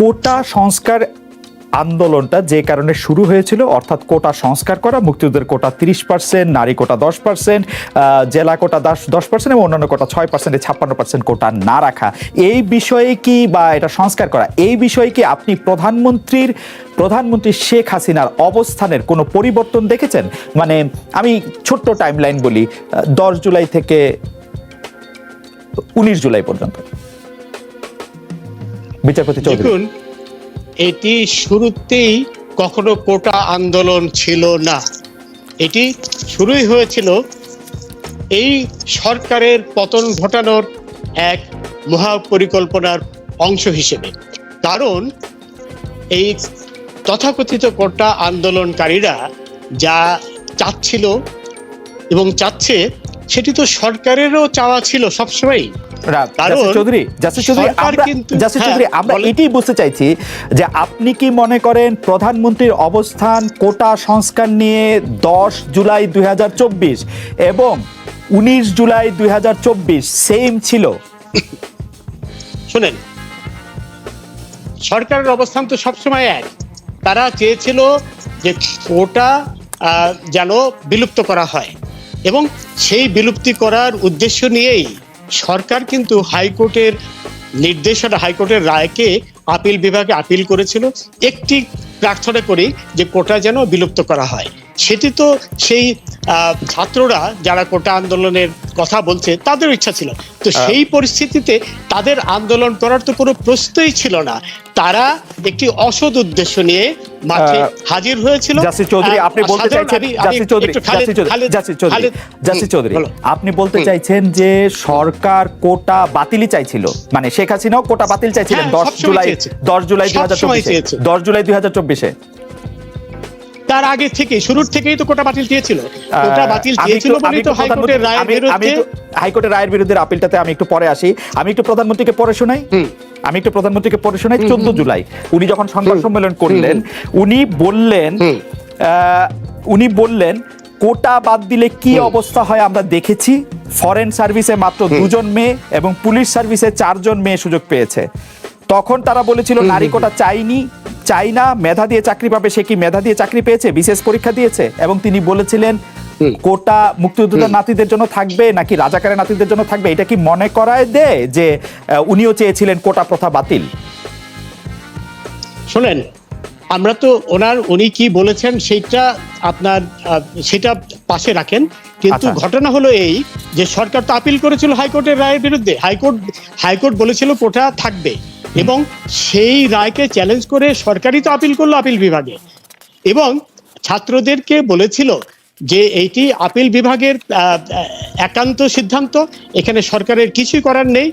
কোটা সংস্কার আন্দোলনটা যে কারণে শুরু হয়েছিল, অর্থাৎ কোটা সংস্কার করা, মুক্তিযুদ্ধের কোটা তিরিশ পার্সেন্ট নারী কোটা দশ পার্সেন্ট জেলা কোটা দশ দশ পার্সেন্ট এবং অন্যান্য কোটা ছয় পার্সেন্টে ছাপ্পান্ন পার্সেন্ট কোটা না রাখা। এই বিষয়ে কি বা এটা সংস্কার করা, এই বিষয়ে কি আপনি প্রধানমন্ত্রীর, প্রধানমন্ত্রী শেখ হাসিনার অবস্থানের কোনো পরিবর্তন দেখেছেন? মানে আমি ছোট্ট টাইমলাইন বলি দশ জুলাই থেকে উনিশ জুলাই পর্যন্ত। বিচারপতি চৌধুরী। দেখুন, এটি শুরুতেই কখনো কোটা আন্দোলন ছিল না। এটি শুরুই হয়েছিল এই সরকারের পতন ঘটানোর এক মহা পরিকল্পনার অংশ হিসেবে। কারণ এই তথাকথিত কোটা আন্দোলনকারীরা যা চাচ্ছিল এবং চাচ্ছে সেটি তো সরকারেরও চাওয়া ছিল সবসময়ই। রা- কারণ চৌধুরী চৌধুরী আমরা হ্যাঁ, চৌধুরী আমরা এটাই বুঝতে চাইছি যে আপনি কি মনে করেন প্রধানমন্ত্রীর অবস্থান কোটা সংস্কার নিয়ে দশ জুলাই দুই হাজার চব্বিশ এবং উনিশ জুলাই দু হাজার চব্বিশ সেম ছিল? শোনেন সরকারের অবস্থান তো সবসময় এক। তারা চেয়েছিল যে কোটা যেন বিলুপ্ত করা হয়। এবং সেই বিলুপ্তি করার উদ্দেশ্য নিয়েই সরকার কিন্তু হাইকোর্টের নির্দেশনা হাইকোর্টের রায়কে আপিল বিভাগে আপিল করেছিল। একটি প্রার্থনা করি যে কোটা যেন বিলুপ্ত করা হয়। সেটি তো সেই ছাত্ররা যারা কোটা আন্দোলনের কথা বলছে তাদের ইচ্ছা ছিল। তো সেই পরিস্থিতিতে তাদের আন্দোলন করার তো কোনো প্রশ্নই ছিল না। তারা একটি অসৎ উদ্দেশ্য নিয়ে মাঠে হাজির হয়েছিল। চৌধুরী আপনি বলতে চাইছেন চৌধুরী চৌধুরী চৌধুরী আপনি বলতে চাইছেন যে সরকার কোটা বাতিলই চাইছিল। মানে শেখ হাসিনাও কোটা বাতিল চাইছিলেন হ্যাঁ, দশ সবসময় জুলাই চেয়েছে। দশ জুলাই দুই হাজার সবসময় চব্বিশে। চেয়েছে। দশ জুলাই দুই হাজার চব্বিশে। তার আগে থেকে শুরুর থেকেই তো কোটা বাতিল চেয়েছিল কোটা বাতিল আমি বলেই তো হাইকোর্টের রায়ের বিরুদ্ধে হাইকোর্টের রায়ের বিরুদ্ধে আপিলটাতে আমি একটু পরে আসি। আমি একটু প্রধানমন্ত্রীকে পড়ে শোনাই। হুম। আমি একটু প্রধানমন্ত্রীকে পড়ে শোনাই চোদ্দ জুলাই। উনি যখন সংবাদ সম্মেলন করলেন উনি বললেন উনি বললেন কোটা বাদ দিলে কি অবস্থা হয় আমরা দেখেছি? ফরেন সার্ভিসে মাত্র দুজন মেয়ে এবং পুলিশ সার্ভিসে চারজন মেয়ে সুযোগ পেয়েছে। তখন তারা বলেছিল নারী কোটা চাইনি। চাই না মেধা দিয়ে চাকরি পাবে সে কি মেধা দিয়ে চাকরি পেয়েছে? বিশেষ পরীক্ষা দিয়েছে? এবং তিনি বলেছিলেন। কোটা মুক্তিযোদ্ধার নাতিদের জন্য থাকবে নাকি রাজাকারের নাতিদের জন্য থাকবে? এটা কি মনে করায় দেয় যে উনিও চেয়েছিলেন কোটা প্রথা বাতিল? শোনেন আমরা তো ওনার উনি কি বলেছেন সেটা আপনার সেটা পাশে রাখেন। কিন্তু আচ্ছা। ঘটনা হলো এই যে সরকার তো আপিল করেছিল হাইকোর্টের রায়ের বিরুদ্ধে। হাইকোর্ট হাইকোর্ট বলেছিল কোটা থাকবে এবং সেই রায়কে চ্যালেঞ্জ করে সরকারই তো আপিল করল আপিল বিভাগে। এবং ছাত্রদেরকে বলেছিল যে এইটি আপিল বিভাগের আহ, একান্ত সিদ্ধান্ত। এখানে সরকারের কিছুই করার নেই।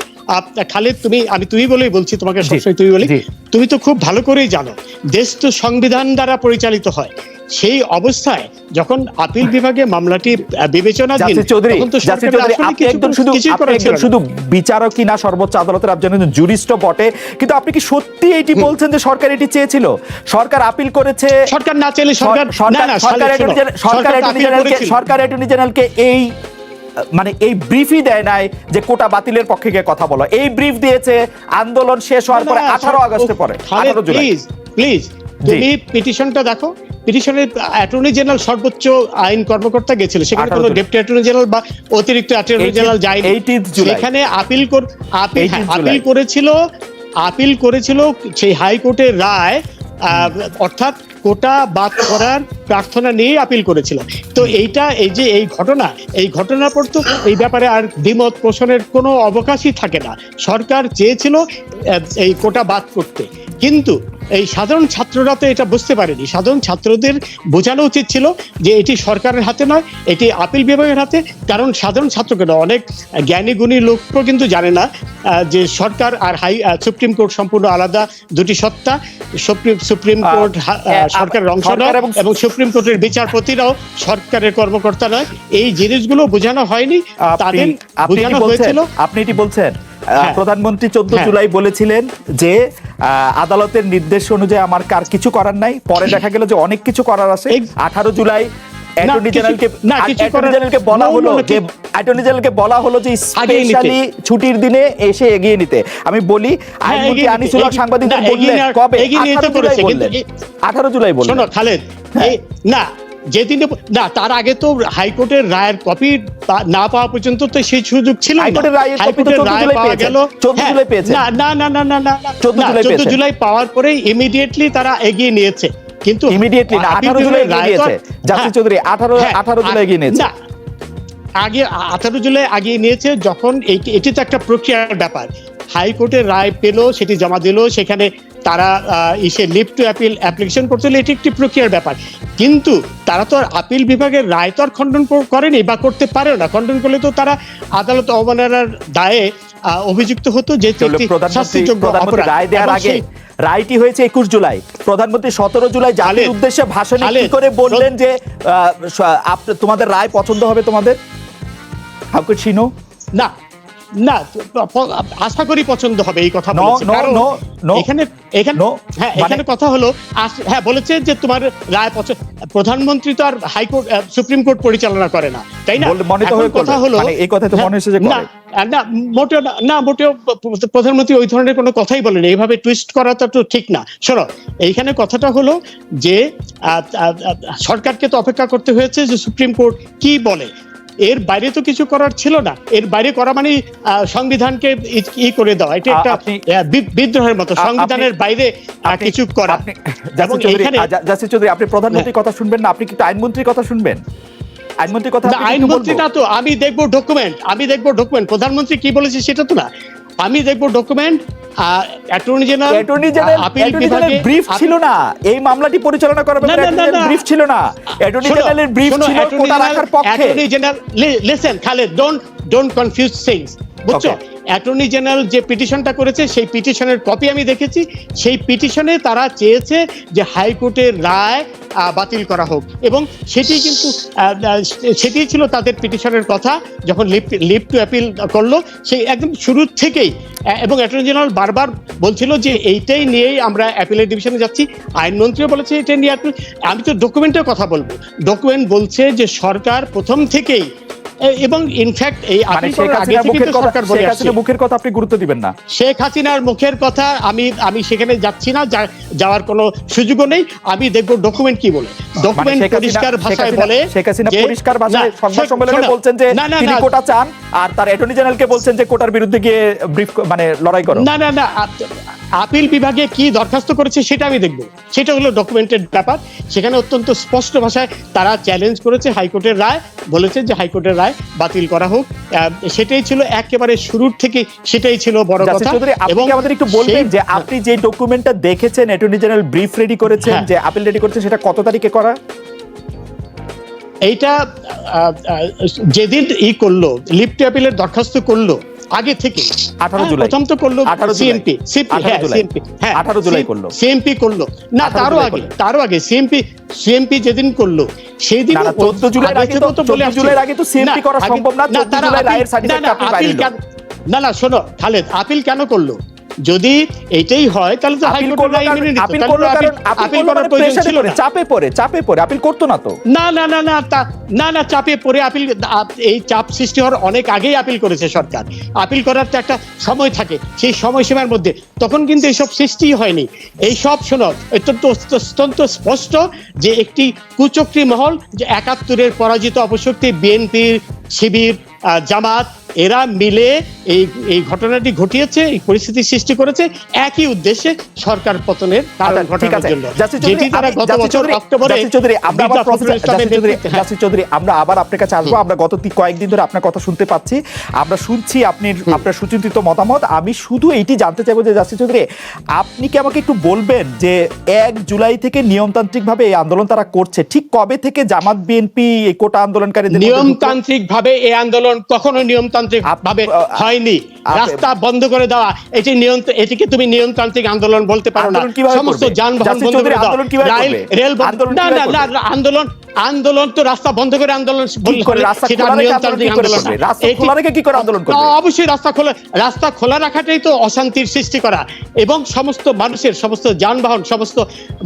খালেদ তুমি আমি তুমি বলেই বলছি তোমাকে সবসময় তুমি বলি। তুমি তো খুব ভালো করেই জানো দেশ তো সংবিধান দ্বারা পরিচালিত হয়। সেই অবস্থায় যখন আপিল বিভাগে মামলাটি বিবেচনাধীন তখন তো আপনি একজন শুধু আপনি। শুধু বিচারকই না সর্বোচ্চ আদালতের একজন জুরিস্ট বটে। কিন্তু আপনি কি সত্যি এটি বলছেন যে সরকার এটি চেয়েছিল? সরকার আপিল করেছে। সরকার না চাইলে সরকার সরকার সরকার অ্যাটর্নি জেনারেলকে সরকার অ্যাটর্নি জেনারেলকে এই মানে এই ব্রিফই দেয় নাই যে কোটা বাতিলের পক্ষে গিয়ে কথা বলো। এই ব্রিফ দিয়েছে আন্দোলন শেষ হওয়ার পরে আঠারো আগস্টে পরে আঠারো জুলাই। প্লিজ প্লিজ তুমি পিটিশনটা দেখো। পিটিশনের অ্যাটর্নি জেনারেল সর্বোচ্চ আইন কর্মকর্তা গেছিল। সেখানে 18 কোনো ডেপুটি অ্যাটর্নি জেনারেল বা অতিরিক্ত অ্যাটর্নি 18 জেনারেল যায়নি। সেখানে আপিল কর আপিল 18 হ্যাঁ। আপিল করেছিল আপিল করেছিল সেই হাইকোর্টের রায় অর্থাৎ কোটা বাদ করার প্রার্থনা নিয়ে আপিল করেছিল। তো এইটা এই যে এই ঘটনা এই ঘটনার পর তো এই ব্যাপারে আর দ্বিমত পোষণের কোনো অবকাশই থাকে না। সরকার চেয়েছিল এই কোটা বাদ করতে। কিন্তু এই সাধারণ ছাত্ররা তো এটা বুঝতে পারেনি। সাধারণ ছাত্রদের বোঝানো উচিত ছিল যে এটি সরকারের হাতে নয় এটি আপিল বিভাগের হাতে। কারণ সাধারণ ছাত্রকে না অনেক জ্ঞানী গুণী লোকও কিন্তু জানে না যে সরকার আর হাই সুপ্রিম কোর্ট সম্পূর্ণ আলাদা দুটি সত্তা। সুপ্রিম সুপ্রিম কোর্ট সরকারের অংশ নয় এবং- সুপ্রিম কোর্টের বিচারপতিরাও সরকারের কর্মকর্তা নয়। এই জিনিসগুলো বোঝানো হয়নি তাদের আপনি বোঝানো বলছেন? হয়েছিল। আপনি এটি বলছেন। প্রধানমন্ত্রী চোদ্দ হ্যাঁ। জুলাই বলেছিলেন যে আদালতের নির্দেশ অনুযায়ী আমার কার কিছু করার নাই। পরে দেখা গেল যে অনেক কিছু করার আছে। আঠারো জুলাই বলা হলো যে বলা হলো যে স্পেশালি ছুটির দিনে এসে এগিয়ে নিতে। আমি বলি আইনমন্ত্রী এগিয়ে আনিসুল হক এগিয়ে- সাংবাদিকদের বললেন কবে? 18 জুলাই করেছে, বললেন। 18 জুলাই বললেন। খালেদ না যেদিন না তার আগে তো হাইকোর্টের রায়ের কপি না পাওয়া পর্যন্ত তো সেই সুযোগ ছিল না। হাইকোর্টের রায়ের copy তো হাইকোর্টের 14 রায় জুলাই পাওয়া গেল। 14 জুলাই পেয়েছেন। না না না না না না। 14 জুলাই 14 পেয়েছেন। জুলাই পাওয়ার পরে ইমিডিয়েটলি তারা এগিয়ে নিয়েছে। কিন্তু ইমিডিয়েটলি না 18 জুলাই জাসির হ্যাঁ, চৌধুরী 18 হ্যাঁ, 18 জুলাই এগিয়ে নিয়েছে। আগে আঠারো জুলাই আগিয়ে নিয়েছে যখন এটি তো একটা প্রক্রিয়ার ব্যাপার। হাইকোর্টের রায় পেল সেটি জমা দিল সেখানে তারা ইসে লিভ টু অ্যাপিল অ্যাপ্লিকেশন করছিল এটি একটি প্রক্রিয়ার ব্যাপার। কিন্তু তারা তো আর আপিল বিভাগের রায় তো আর খণ্ডন করেনি বা করতে পারে না। খণ্ডন করলে তো তারা আদালত অবমাননার দায়ে অভিযুক্ত হতো যে শাস্তিযোগ্য অপরাধ। রায় দেওয়ার আগে রায়টি হয়েছে একুশ জুলাই। প্রধানমন্ত্রী সতেরো জুলাই জাতির খালেদ, উদ্দেশ্যে ভাষণে কি করে বললেন যে আহ, তোমাদের রায় পছন্দ হবে তোমাদের? হাউ কুড শি নো না আশা করি পছন্দ হবে এই কথা বলেছে। কারণ. এখানে এখানে হ্যাঁ মানে- এখানে কথা হলো হ্যাঁ বলেছে যে তোমার রায় পছন্দ প্রধানমন্ত্রী তো আর হাইকোর্ট সুপ্রিম কোর্ট পরিচালনা করে না তাই না? কথা হলো মানে এই কথাই তো মনে হচ্ছে যে না, না মোটেও না- মোটেও প্রধানমন্ত্রী ওই ধরনের কোনো কথাই বলেনি এইভাবে টুইস্ট করা তো ঠিক না। শোনো এইখানে কথাটা হলো যে সরকারকে তো অপেক্ষা করতে হয়েছে যে সুপ্রিম কোর্ট কি বলে। এর বাইরে তো কিছু করার ছিল না। এর বাইরে করা মানে সংবিধানকে ই- করে দেওয়া। এটা একটা বিদ্রোহের মতো। সংবিধানের বাইরে কিছু করা। জাসির চৌধুরী আপনি প্রধানমন্ত্রীর কথা শুনবেন না আপনি কি আইনমন্ত্রীর কথা শুনবেন? আইনমন্ত্রীর কথা আইনমন্ত্রী না তো আমি দেখব ডকুমেন্ট আমি দেখব ডকুমেন্ট প্রধানমন্ত্রী কি বলেছে সেটা তো না। আমি দেখব document attorney general attorney general appeal বিভাগে ব্রিফ ছিল না এই মামলাটি পরিচালনা করার ব্যাপারে। ব্রিফ ছিল না অ্যাটর্নি জেনারেলের ব্রিফ ছিল কোটা রাখার পক্ষে attorney general listen Khaled don't don't confuse things. বুঝছ? অ্যাটর্নি জেনারেল যে পিটিশনটা করেছে সেই পিটিশনের কপি আমি দেখেছি। সেই পিটিশনে তারা চেয়েছে যে হাইকোর্টের রায় বাতিল করা হোক। এবং সেটি কিন্তু সেটি ছিল তাদের পিটিশনের কথা যখন লিভ টু অ্যাপিল করল। সেই একদম শুরুর থেকেই এবং অ্যাটর্নি জেনারেল বারবার বলছিল যে এইটাই নিয়েই আমরা অ্যাপিলের ডিভিশনে যাচ্ছি। আইনমন্ত্রীও বলেছে এটা নিয়ে আমি তো ডকুমেন্টের কথা বলব। ডকুমেন্ট বলছে যে সরকার প্রথম থেকেই এবং ইনফ্যাক্ট এই মানে মুখের কথা আপনি গুরুত্ব দিবেন না। শেখ হাসিনার মুখের কথা আমি আমি সেখানে যাচ্ছি না যাওয়ার কোনো সুযোগও নেই। আমি দেখব ডকুমেন্ট কি বলে। মানে ডকুমেন্ট শেখ হাসিনা- পরিষ্কার ভাষায় বলে শেখ হাসিনা পরিষ্কার ভাষায় সংবাদ সম্মেলনে বলছেন যে তিনি কোটা চান আর তার অ্যাটর্নি জেনারেলকে বলছেন যে কোটার বিরুদ্ধে গিয়ে ব্রিফ মানে লড়াই করো। না না না আপিল বিভাগে কি দরখাস্ত করেছে সেটা আমি দেখব। সেটা হলো ডকুমেন্টেড ব্যাপার। সেখানে অত্যন্ত স্পষ্ট ভাষায় তারা চ্যালেঞ্জ করেছে হাইকোর্টের রায় বলেছে যে হাইকোর্টের রায় বাতিল করা হোক। সেটাই ছিল একেবারে শুরুর থেকে সেটাই ছিল বড় কথা। কি আমাদের একটু বলবেন যে আপনি যে ডকুমেন্টটা দেখেছেন অ্যাটর্নি জেনারেল ব্রিফ রেডি করেছেন হ্যাঁ। যে আপিল রেডি করেছেন সেটা কত তারিখে করা? এইটা যেদিন ই করল লিফট অ্যাপিলের দরখাস্ত করল আগে থেকে 18 হ্যাঁ, জুলাই। প্রথম তো করল 18 সিএমপি সিপি হ্যাঁ সিএমপি হ্যাঁ 18 জুলাই করল। সিএমপি করল না তারও আগে। তারও আগে সিএমপি সিএমপি যেদিন করল সেই দিন চোদ্দ জুলাই আগে তো- 14 জুলাইয়ের আগে তো সিএমপি করা সম্ভব না, 14 জুলাই রায়ের certificate আপনি বাইরে দিল। না না শোনো খালেদ আপিল কেন করল যদি এইটাই হয় তাহলে তো আপিল করল। আপিল করল কারণ আপিল- করার প্রয়োজন ছিল না। চাপে পড়ে চাপে পড়ে আপিল করতো না তো না না না না না না চাপে পড়ে আপিল এই চাপ সৃষ্টি হওয়ার অনেক আগেই আপিল করেছে সরকার আপিল করার তো একটা সময় থাকে সেই সময়সীমার মধ্যে তখন কিন্তু এইসব সৃষ্টি হয়নি এই সব শোনো অত্যন্ত অত্যন্ত স্পষ্ট যে একটি কুচক্রী মহল যে একাত্তরের পরাজিত অপশক্তি বিএনপির শিবির জামাত এরা মিলে এই এই ঘটনাটি ঘটিয়েছে এই পরিস্থিতি সৃষ্টি করেছে একই উদ্দেশ্যে সরকার পতনের কারণ আচ্ছা, ঘটানোর জন্য যেটি তারা গত বছর অক্টোবরে চৌধুরী আমরা আবার প্রফেসর চৌধুরী নেতৃত্বে-। জাসির চৌধুরী আমরা আবার আপনার কাছে আসব আমরা গত কয়েকদিন ধরে আপনার কথা শুনতে পাচ্ছি আমরা শুনছি আপনি আপনার সুচিন্তিত মতামত আমি শুধু এইটি জানতে চাইব যে জাসির চৌধুরী আপনি কি আমাকে একটু বলবেন যে এক জুলাই থেকে নিয়মতান্ত্রিক ভাবে এই আন্দোলন তারা করছে ঠিক কবে থেকে জামাত বিএনপি এই কোটা আন্দোলনকারীদের মধ্যে ঢুকলো? নিয়মতান্ত্রিক ভাবে এই আন্দোলন কখনো নিয়মতান্ত্রিক আপ- ভাবে হয়নি রাস্তা বন্ধ করে দেওয়া এটি নিয়ন্ত্রণ এটিকে তুমি নিয়মতান্ত্রিক আন্দোলন বলতে পারো না সমস্ত যানবাহন বন্ধ করে দাও? রেল না? না, আন্দোলন আন্দোলন তো রাস্তা বন্ধ করে আন্দোলন অবশ্যই রাস্তা খোলা রাস্তা খোলা রাখাটাই তো অশান্তির সৃষ্টি করা। এবং সমস্ত মানুষের সমস্ত যানবাহন সমস্ত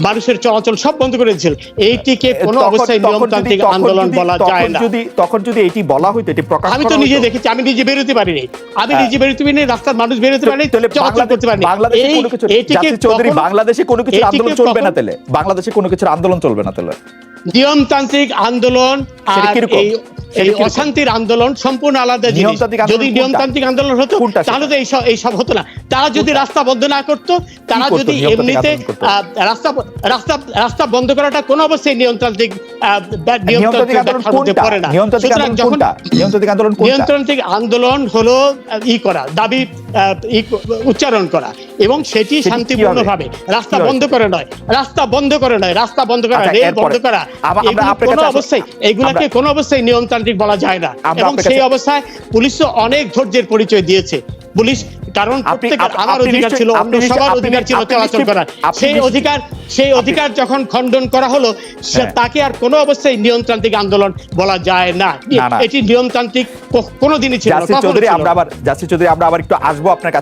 মানুষের চলাচল সব বন্ধ করে দিয়েছিল। এইটিকে কোনো অবস্থায় নিয়মতান্ত্রিক আন্দোলন বলা যায় না। যদি তখন যদি এটি বলা হইতো এটি প্রকাশ আমি তো নিজে দেখেছি আমি নিজে বেরোতে পারিনি। আমি হ্যাঁ। নিজে বেরোতে পারিনি রাস্তার মানুষ বেরোতে পারিনি চলাচল করতে পারিনি। বাংলাদেশে কোনো কিছু চৌধুরী বাংলাদেশে কোনো কিছু আন্দোলন চলবে না তাহলে। বাংলাদেশে কোনো কিছুর আন্দোলন চলবে না তাহলে। নিয়মতান্ত্রিক আন্দোলন আর এই এই অশান্তির আন্দোলন সম্পূর্ণ আলাদা জিনিস। যদি নিয়মতান্ত্রিক আন্দোলন হতো তাহলে তো এই সব এই সব হতো না। তারা যদি রাস্তা বন্ধ না করতো তারা যদি এমনিতে রাস্তা রাস্তা রাস্তা বন্ধ করাটা কোনো অবস্থায় নিয়মতান্ত্রিক নিয়মতান্ত্রিক আন্দোলন হলো ই করা দাবি উচ্চারণ করা এবং সেটি সেটি শান্তিপূর্ণভাবে রাস্তা বন্ধ করে নয়। রাস্তা বন্ধ করে নয়। রাস্তা বন্ধ করা আচ্ছা, রেল বন্ধ করা। কোনো অবস্থায় এগুলাকে কোনো অবস্থায় নিয়মতান্ত্রিক বলা যায় না। এবং সেই অবস্থায় পুলিশ অনেক ধৈর্যের পরিচয় দিয়েছে। পুলিশ কারণ প্রত্যেকের আমার অধিকার ছিল অন্য সবার অধিকার ছিল চলাচল করার সেই অধিকার সেই অধিকার যখন খণ্ডন করা হলো হ্যাঁ। তাকে আর কোনো অবস্থায় নিয়মতান্ত্রিক আন্দোলন বলা যায় না। এটি নিয়মতান্ত্রিক কোনোদিনই ছিল চৌধুরী আমরা আবার জাসির চৌধুরী আমরা আবার একটু আসব আপনার কাছে